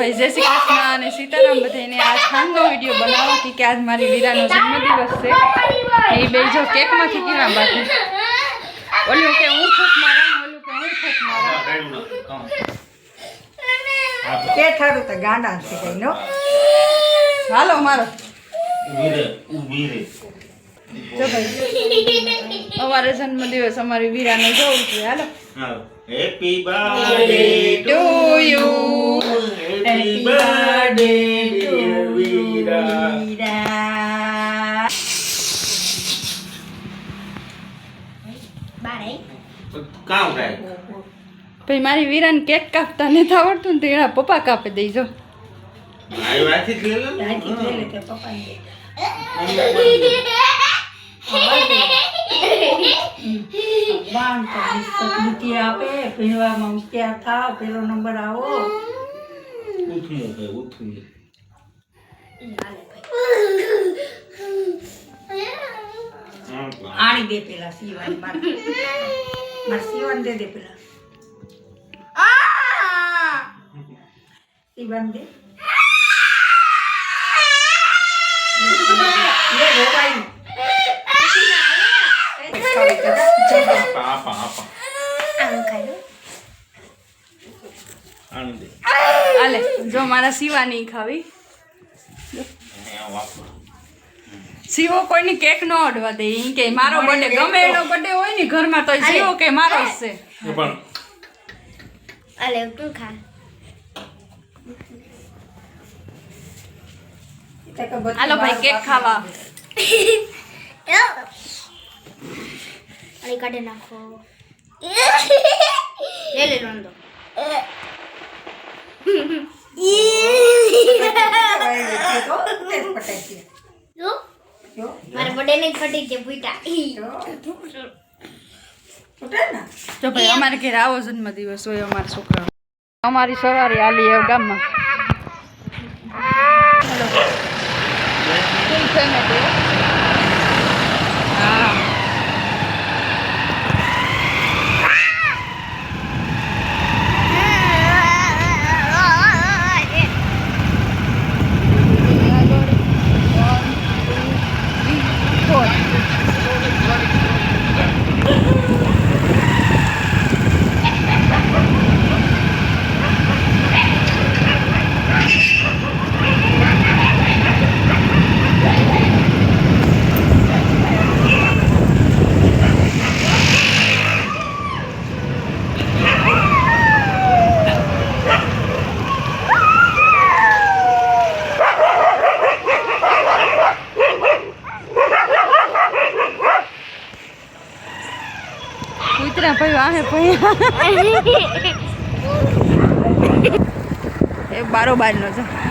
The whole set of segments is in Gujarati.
ભાઈ જય શ્રી કૃષ્ણ અને સીતારામ બધાને આ ખાનનો વીડિયો બનાવો કે કે આજ મારી વીરાનો જન્મદિવસ છે. એ બે જો કેકમાંથી કેવા બાકી. ઓલું કે હું ફૂક મારા ઓલું કે હું ફૂક મારા. કે થારું તો ગાંડા છે કઈ નો? હાલો મારો. જો ભાઈ અમારો જન્મદિવસ અમારી વીરાનો જવું છે હાલો. Happy birthday to you happy birthday dear Veera Veera. કામ થાય ભાઈ મારી વીરાને કેક કાપતા નથી આવડતું ને તો એના પપ્પા કાપી દેજો. મારી ભગવાન તો બુદ્ધિ આપે પહેરવામાં હોશિયાર થાવ પેલો નંબર આવો. ઉઠવું ભાઈ ઉઠવું આણી દે પેલા સીવાની મારે મારે સીવાન દે દે પેલા. સીવાન દે. લે, નહીં. જો મારા શિવાની ખાવી સીવો કોઈની કેક ન અડવા દે ઈ કે મારો બર્થડે ગમે એનો બર્થડે હોય ને ઘરમાં તો સીવો કે મારો જ છે પણ અલે તું ખા હાલો ભાઈ કેક ખાવા અરે કાઢી નાખો લે લે રોંદો તો તે મારા બર્થડે ને ફટી છે પૂટા જો. છૂટે ને? જો ભાઈ અમારે ઘેર આવો જન્મદિવસ હોય અમારા છોકરા અમારી સવારે આલી એ ગામમાં હાલો. ફૂલ family હો. હા કૂતરા ભાઈ વાહે ભાઈ એ બારો બાર નો છે.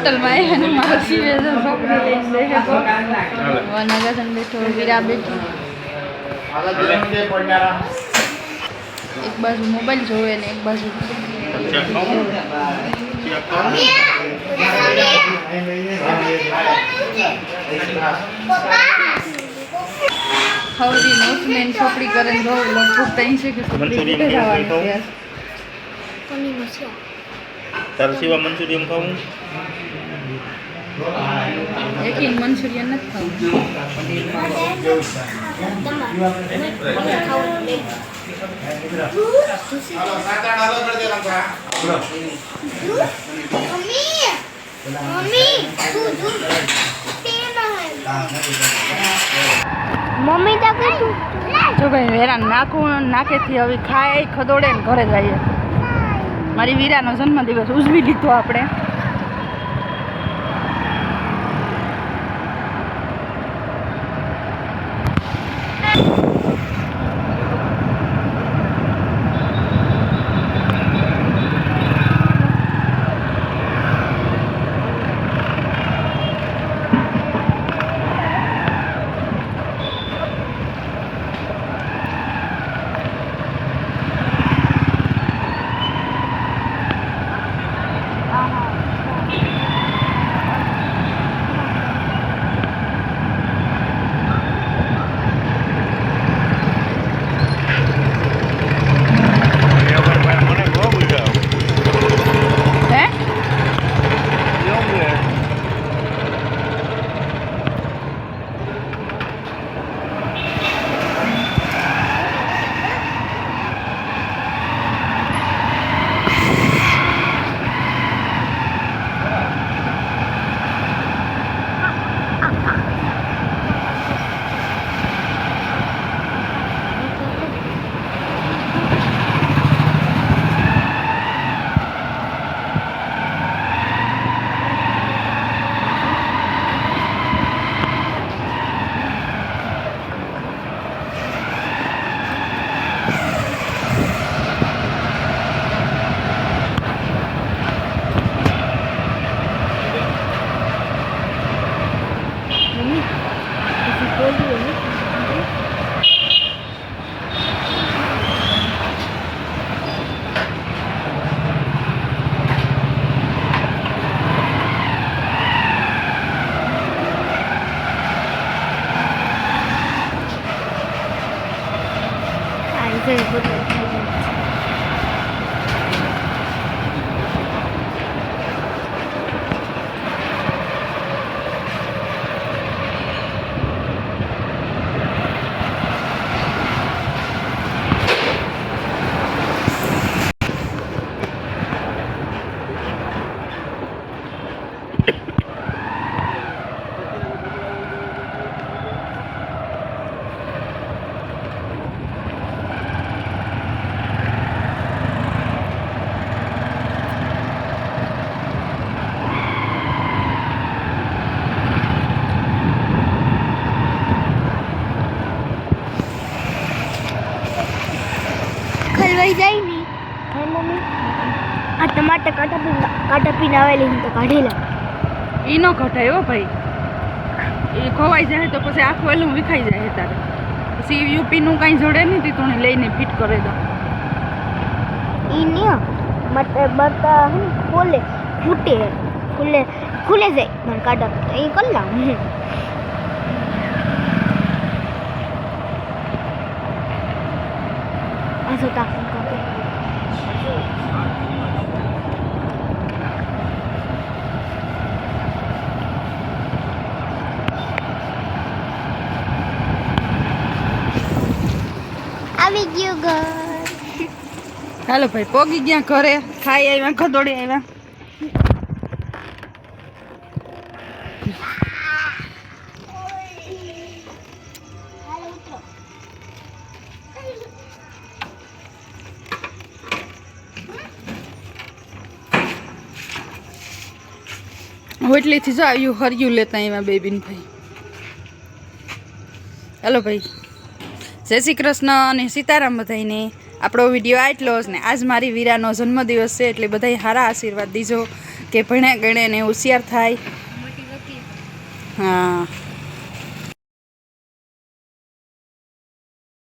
હોટલમાં આવ્યા અને મારો શિવે છોકરી લઈને બેઠો વીરા બેઠો. એક બાજુ મોબાઈલ જોવે ને એક બાજુ હવરી નોટમેન છોકરી કરે ને બહુ લગભગ છે કે છોકરી જવાની મસ્યા સિવા મંચુરિયન ખાવું? એકી મંચુરિયન નથી મમ્મી તું કીધું જો ભાઈ હેરાન નાખું નાકેથી હવે ખાય ખદોડે ને ઘરે જઈએ. મારી વીરાનો જન્મદિવસ ઉજવી લીધો આપણે. Thank you. પીને આવેલી તો કાઢી લે. એ નો ઘટાય હો ભાઈ. એ ખોવાઈ જાય તો પછી આખું એલું વિખાઈ જાય તારે. પછી યુપીનું કાંઈ જોડે નહીં તે તું લઈને ફિટ કરી દો એ નહીં મત બતા હે ખોલે ફૂટે. ખુલે ખુલે જાય મને કાઢા એ કરી લાવું. આ જો તાકું ગયું ઘર. હાલો ભાઈ, પોગી ગયા ઘરે, ખાઈ આવ્યા, ખદોડી આવ્યા. હોટલીથી જો આવ્યું, હર્યું લેતા એમાં બેબીન ભાઈ. હાલો ભાઈ. જય શ્રી કૃષ્ણ અને સીતારામ બધાઈને આપણો વીડિયો આટલો જ ને આજ મારી વીરાનો જન્મદિવસ છે એટલે બધાય સારા આશીર્વાદ દીજો કે ભણ્યા ગણે ને હોશિયાર થાય. હા.